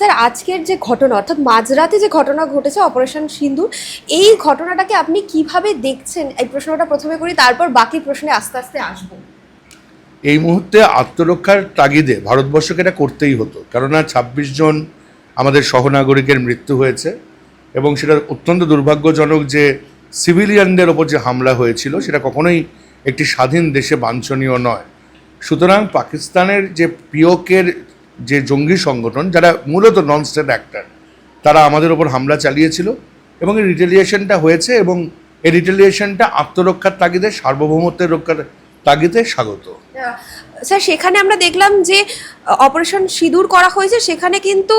Sir, আজকের যে ঘটনা, অর্থাৎ মাঝরাতে যে ঘটনা ঘটেছে, অপারেশন সিন্দুর, এই ঘটনাটাকে আপনি কীভাবে দেখছেন? এই প্রশ্নটা প্রথমে করি, তারপর বাকি প্রশ্নে আস্তে আস্তে আসব। এই মুহূর্তে আত্মরক্ষার তাগিদে ভারতবর্ষকে এটা করতেই হতো। কেননা ছাব্বিশ জন আমাদের সহনাগরিকের মৃত্যু হয়েছে এবং সেটা অত্যন্ত দুর্ভাগ্যজনক যে সিভিলিয়ানদের ওপর যে হামলা হয়েছিল, সেটা কখনোই একটি স্বাধীন দেশে বাঞ্ছনীয় নয়। সুতরাং পাকিস্তানের যে পিওকের যে জঙ্গি সংগঠন, যারা মূলত নন স্টেট অ্যাক্টার তারা আমাদের ওপর হামলা চালিয়েছিল এবং এই রিটেলিয়েশনটা হয়েছে এবং এই রিটেলিয়েশনটা আত্মরক্ষার তাগিদে, সার্বভৌমত্বের রক্ষার তাগিদে স্বাগত। স্যার, সেখানে আমরা দেখলাম যে অপারেশন সিঁদুর করা হয়েছে, সেখানে কিন্তু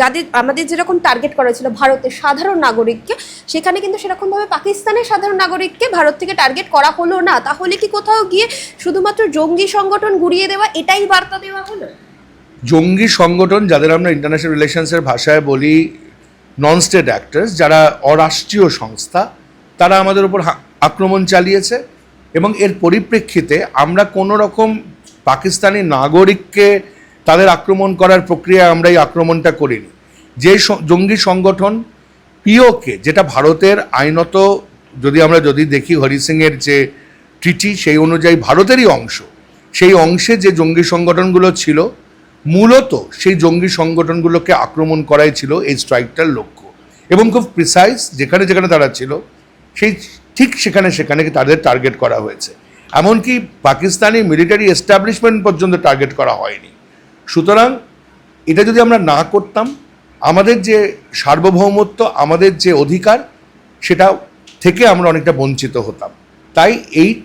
যাদের, আমাদের যেরকম টার্গেট করা হয়েছিল ভারতের সাধারণ নাগরিককে, সেখানে কিন্তু সেরকমভাবে পাকিস্তানের সাধারণ নাগরিককে ভারত থেকে টার্গেট করা হলো না। তাহলে কি কোথাও গিয়ে শুধুমাত্র জঙ্গি সংগঠন গুড়িয়ে দেওয়া, এটাই বার্তা দেওয়া হলো? জঙ্গি সংগঠন, যাদের আমরা ইন্টারন্যাশনাল রিলেশনসের ভাষায় বলি নন স্টেট অ্যাক্টার্স যারা অরাষ্ট্রীয় সংস্থা, তারা আমাদের উপর আক্রমণ চালিয়েছে এবং এর পরিপ্রেক্ষিতে আমরা কোনো রকম পাকিস্তানি নাগরিককে তাদের আক্রমণ করার প্রক্রিয়ায় আমরা এই আক্রমণটা করিনি। যে জঙ্গি সংগঠন পিওকে, যেটা ভারতের আইনত, যদি আমরা যদি দেখি হরি সিংয়ের যে ট্রিটি সেই অনুযায়ী ভারতেরই অংশ, সেই অংশে যে জঙ্গি সংগঠনগুলো ছিল মূলত সেই জঙ্গি সংগঠনগুলোকে আক্রমণ করাই ছিল এই স্ট্রাইকটার লক্ষ্য। এবং খুব প্রিসাইজ যেখানে যেখানে তারা ছিল, সেই ঠিক সেখানে সেখানে তাদের টার্গেট করা হয়েছে। এমনকি পাকিস্তানি মিলিটারি এস্টাবলিশমেন্ট পর্যন্ত টার্গেট করা হয়নি। সুতরাং এটা যদি আমরা না করতাম, আমাদের যে সার্বভৌমত্ব, আমাদের যে অধিকার, সেটা থেকে আমরা অনেকটা বঞ্চিত হতাম। তাই এই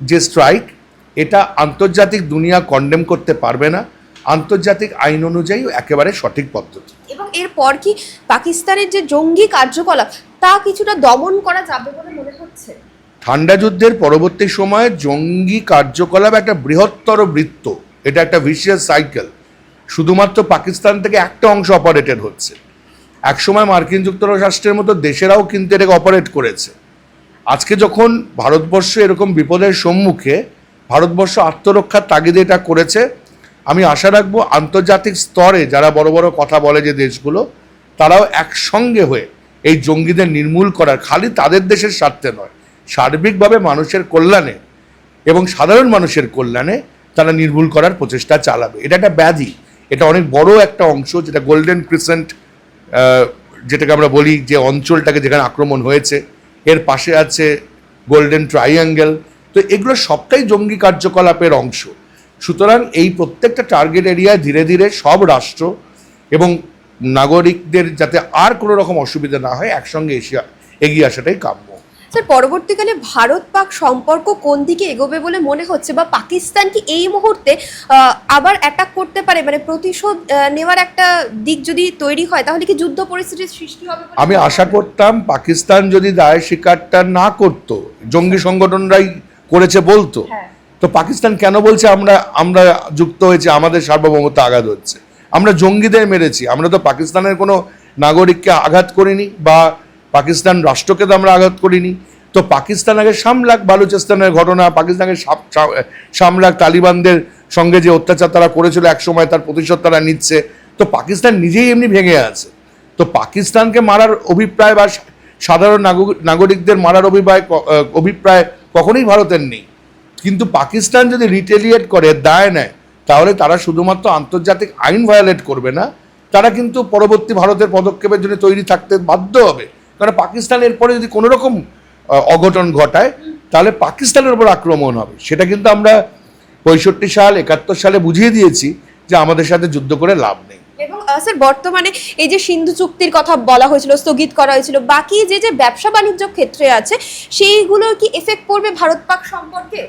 যে স্ট্রাইক এটা আন্তর্জাতিক দুনিয়া কন্ডেম করতে পারবে না। আন্তর্জাতিক আইন অনুযায়ী একেবারে সঠিক পদ্ধতি। এবং এরপর কি পাকিস্তানের যে জঙ্গি কার্যকলাপ তা কিছুটা দমন করা যাবে বলে মনে হচ্ছে? ঠান্ডা যুদ্ধের পরবর্তী সময়ে জঙ্গি কার্যকলাপ একটা বৃহত্তর বৃত্ত। এটা একটা ভিশিয়াস সাইকেল শুধুমাত্র পাকিস্তান থেকে একটা অংশ অপারেটেড হচ্ছে। একসময় মার্কিন যুক্তরাষ্ট্রের মতো দেশেরাও কিন্তু এটাকে অপারেট করেছে। আজকে যখন ভারতবর্ষ এরকম বিপদের সম্মুখে ভারতবর্ষ আত্মরক্ষার তাগিদে এটা করেছে আমি আশা রাখব আন্তর্জাতিক স্তরে যারা বড় বড় কথা বলে যে দেশগুলো, তারাও একসঙ্গে হয়ে এই জঙ্গিদের নির্মূল করার, খালি তাদের দেশের স্বার্থে নয়, সার্বিকভাবে মানুষের কল্যাণে এবং সাধারণ মানুষের কল্যাণে তারা নির্মূল করার প্রচেষ্টা চালাবে। এটা একটা ব্যাধি, এটা অনেক বড় একটা অংশ যেটা গোল্ডেন ক্রিসেন্ট যেটাকে আমরা বলি যে অঞ্চলটাকে যেখানে আক্রমণ হয়েছে, এর পাশে আছে গোল্ডেন ট্রাইঅ্যাঙ্গেল তো এগুলো সবটাই জঙ্গি কার্যকলাপের অংশ। সুতরাং এই প্রত্যেকটা টার্গেট এরিয়ায় ধীরে ধীরে সব রাষ্ট্র এবং নাগরিকদের যাতে আর কোনো রকম অসুবিধা না হয় একসঙ্গে এসে এগিয়ে আসাটাই কাম্য। স্যার পরবর্তীকালে ভারত পাক সম্পর্ক কোন দিকে এগোবে বলে মনে হচ্ছে বা পাকিস্তান কি এই মুহূর্তে আবার অ্যাটাক করতে পারে? মানে প্রতিশোধ নেওয়ার একটা দিক যদি তৈরি হয় তাহলে কি যুদ্ধ পরিস্থিতির সৃষ্টি হবে আমি আশা করতাম পাকিস্তান যদি দায় স্বীকারটা না করতো জঙ্গি সংগঠনরাই করেছে বলতো হ্যাঁ। তো পাকিস্তান কেন বলছে আমরা আমরা যুক্ত হয়েছে, আমাদের সার্বভৌমত্ব আঘাত হচ্ছে? আমরা জঙ্গিদের মেরেছি, আমরা তো পাকিস্তানের কোনো নাগরিককে আঘাত করিনি বা পাকিস্তান রাষ্ট্রকে তো আমরা আঘাত করিনি। তো পাকিস্তান আগে সামলাক বালুচিস্তানের ঘটনা পাকিস্তানের সাম- সামলাক তালিবানদের সঙ্গে যে অত্যাচার তারা করেছিল, একসময় তার প্রতিশোধ তারা নিচ্ছে। তো পাকিস্তান নিজেই এমনি ভেঙে আছে। তো পাকিস্তানকে মারার অভিপ্রায় বা সাধারণ নাগরিক- নাগরিকদের মারার অভিপ্রায় অভিপ্রায় কখনোই ভারতের নেই। কিন্তু পাকিস্তান যদি রিটেলিয়েট করে, দায় নেয়, তাহলে তারা শুধুমাত্র আন্তর্জাতিক আইন ভায়োলেট করবে না, তারা কিন্তু পরবর্তী ভারতের পদক্ষেপের জন্য তৈরি থাকতে বাধ্য হবে। কারণ পাকিস্তান এরপরে যদি কোনো রকম অঘটন ঘটায়, তাহলে পাকিস্তানের উপর আক্রমণ হবে। সেটা কিন্তু আমরা পঁয়ষট্টি সাল, একাত্তর সালে বুঝিয়ে দিয়েছি যে আমাদের সাথে যুদ্ধ করে লাভ নেই। এবং স্যার, বর্তমানে এই যে সিন্ধু চুক্তির কথা বলা হয়েছিল, স্থগিত করা হয়েছিল, বাকি যে যে ব্যবসা বাণিজ্য ক্ষেত্রে আছে সেইগুলো কি এফেক্ট পড়বে ভারত পাক সম্পর্কে?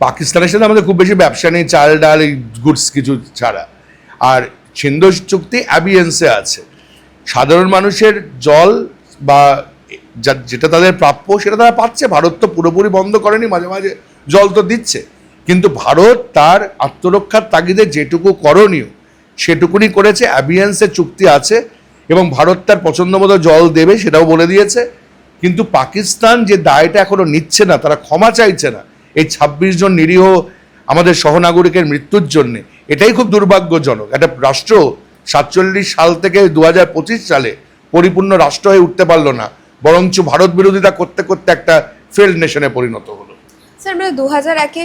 পাকিস্তানের সাথে আমাদের খুব বেশি ব্যবসা নেই, চাল ডাল, এই গুডস কিছু ছাড়া। আর সিন্ধু চুক্তি অ্যাবিয়েন্সে আছে। সাধারণ মানুষের জল বা যেটা তাদের প্রাপ্য, সেটা তারা পাচ্ছে। ভারত তো পুরোপুরি বন্ধ করেনি, মাঝে মাঝে জল তো দিচ্ছে। কিন্তু ভারত তার আত্মরক্ষার তাগিদে যেটুকু করণীয়, সেটুকুনি করেছে অ্যাবিয়েন্সের চুক্তি আছে এবং ভারত তার পছন্দ মতো জল দেবে সেটাও বলে দিয়েছে। কিন্তু পাকিস্তান যে দায়টা এখনও নিচ্ছে না, তারা ক্ষমা চাইছে না এই ছাব্বিশ জন নিরীহ আমাদের সহনাগরিকের মৃত্যুর জন্যে। এটাই খুব দুর্ভাগ্যজনক। একটা রাষ্ট্র সাতচল্লিশ সাল থেকে দু পঁচিশ সালে পরিপূর্ণ রাষ্ট্র হয়ে উঠতে পারল না বরঞ্চ ভারত বিরোধিতা করতে করতে একটা ফেল্ড নেশনে পরিণত হলো। স্যার আমরা দু হাজার একে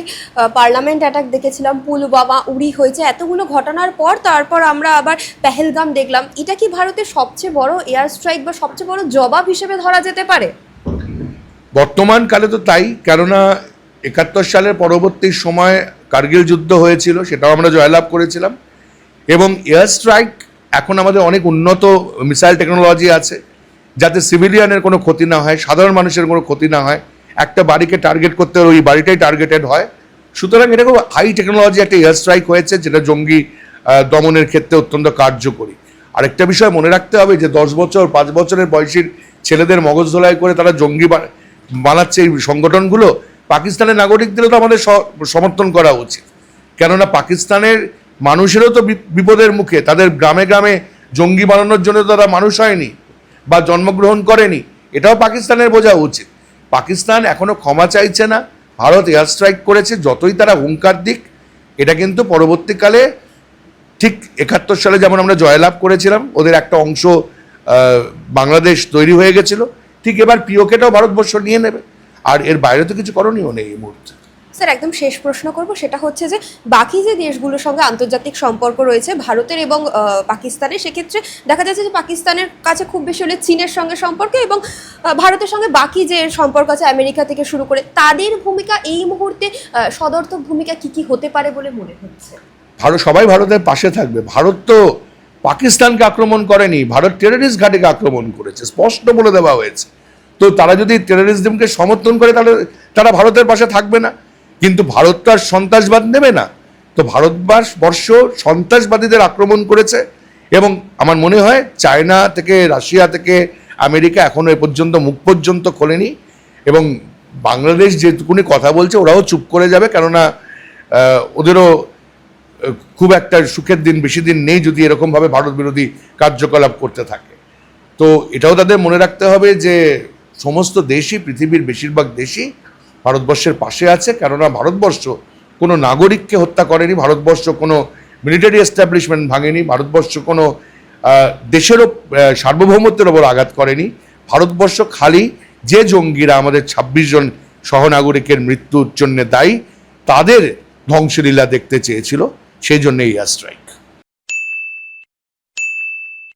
পার্লামেন্ট অ্যাটাক দেখেছিলাম পুলবামা উড়ি হয়েছে এতগুলো ঘটনার পর তারপর আমরা আবার পেহেলগাম দেখলাম। এটা কি ভারতের সবচেয়ে বড় এয়ার স্ট্রাইক বা সবচেয়ে বড় জবাব হিসেবে ধরা যেতে পারে? বর্তমান কালে তো তাই কেননা একাত্তর সালের পরবর্তী সময় কার্গিল যুদ্ধ হয়েছিল, সেটাও আমরা জয়লাভ করেছিলাম। এবং এয়ার স্ট্রাইক এখন আমাদের অনেক উন্নত মিসাইল টেকনোলজি আছে, যাতে সিভিলিয়ানের কোনো ক্ষতি না হয়, সাধারণ মানুষের কোনো ক্ষতি না হয়। একটা বাড়িকে টার্গেট করতে ওই বাড়িটাই টার্গেটেড হয়। সুতরাং এটা খুব হাই টেকনোলজি একটা এয়ার স্ট্রাইক হয়েছে, যেটা জঙ্গি দমনের ক্ষেত্রে অত্যন্ত কার্যকরী। আরেকটা বিষয় মনে রাখতে হবে যে, দশ বছর, পাঁচ বছরের বয়সীর ছেলেদের মগজ ধোলাই করে তারা জঙ্গি বানাচ্ছে এই সংগঠনগুলো পাকিস্তানের নাগরিকদেরও তো আমাদের সমর্থন করা উচিত। কেননা পাকিস্তানের মানুষেরও তো বিপদের মুখে, তাদের গ্রামে গ্রামে জঙ্গি বানানোর জন্য তারা মানুষ হয়নি বা জন্মগ্রহণ করেনি, এটাও পাকিস্তানের বোঝা উচিত। পাকিস্তান এখনও ক্ষমা চাইছে না, ভারত এয়ার স্ট্রাইক করেছে, যতই তারা হুঙ্কার দিক, এটা কিন্তু পরবর্তীকালে ঠিক একাত্তর সালে যেমন আমরা জয়লাভ করেছিলাম, ওদের একটা অংশ বাংলাদেশ তৈরি হয়ে গেছিল, ঠিক এবার পিওকেটাও ভারতবর্ষ নিয়ে নেবে। আর এর বাইরে তো কিছু করণীয় নেই এই মুহূর্তে। স্যার একদম শেষ প্রশ্ন করব সেটা হচ্ছে যে বাকি যে দেশগুলোর সঙ্গে আন্তর্জাতিক সম্পর্ক রয়েছে ভারতের এবং পাকিস্তানের সেক্ষেত্রে দেখা যাচ্ছে যে পাকিস্তানের কাছে খুব বেশি হলে চীনের সঙ্গে সম্পর্ক এবং ভারতের সঙ্গে বাকি যে সম্পর্ক আছে আমেরিকা থেকে শুরু করে তাদের ভূমিকা এই মুহূর্তে সদর্থক ভূমিকা কি কি হতে পারে বলে মনে হচ্ছে? ভারত সবাই ভারতের পাশে থাকবে। ভারত তো পাকিস্তানকে আক্রমণ করেনি ভারত টেররিস্ট ঘাটিকে আক্রমণ করেছে স্পষ্ট বলে দেওয়া হয়েছে। তো তারা যদি টেররিজমকে সমর্থন করে, তাহলে তারা ভারতের পাশে থাকবে না। কিন্তু ভারত তো আর সন্ত্রাসবাদ নেবে না। তো ভারতবাস বর্ষ সন্ত্রাসবাদীদের আক্রমণ করেছে এবং আমার মনে হয় চায়না থেকে, রাশিয়া থেকে, আমেরিকা এখনও এ পর্যন্ত মুখ পর্যন্ত খোলেনি এবং বাংলাদেশ যেটুকুনি কথা বলছে, ওরাও চুপ করে যাবে। কেননা ওদেরও খুব একটা সুখের দিন, বেশি দিন নেই যদি এরকমভাবে ভারত বিরোধী কার্যকলাপ করতে থাকে। তো এটাও তাদের মনে রাখতে হবে যে সমস্ত দেশই, পৃথিবীর বেশিরভাগ দেশই ভারতবর্ষের পাশে আছে। কেননা ভারতবর্ষ কোনো নাগরিককে হত্যা করেনি, ভারতবর্ষ কোনো মিলিটারি এস্টাবলিশমেন্ট ভাঙেনি, ভারতবর্ষ কোনো দেশেরও সার্বভৌমত্বের ওপর আঘাত করেনি। ভারতবর্ষ খালি যে জঙ্গিরা আমাদের ছাব্বিশ জন সহনাগরিকের মৃত্যুর জন্য দায়ী, তাদের ধ্বংসলীলা দেখতে চেয়েছিল, সেই জন্য এই স্ট্রাইক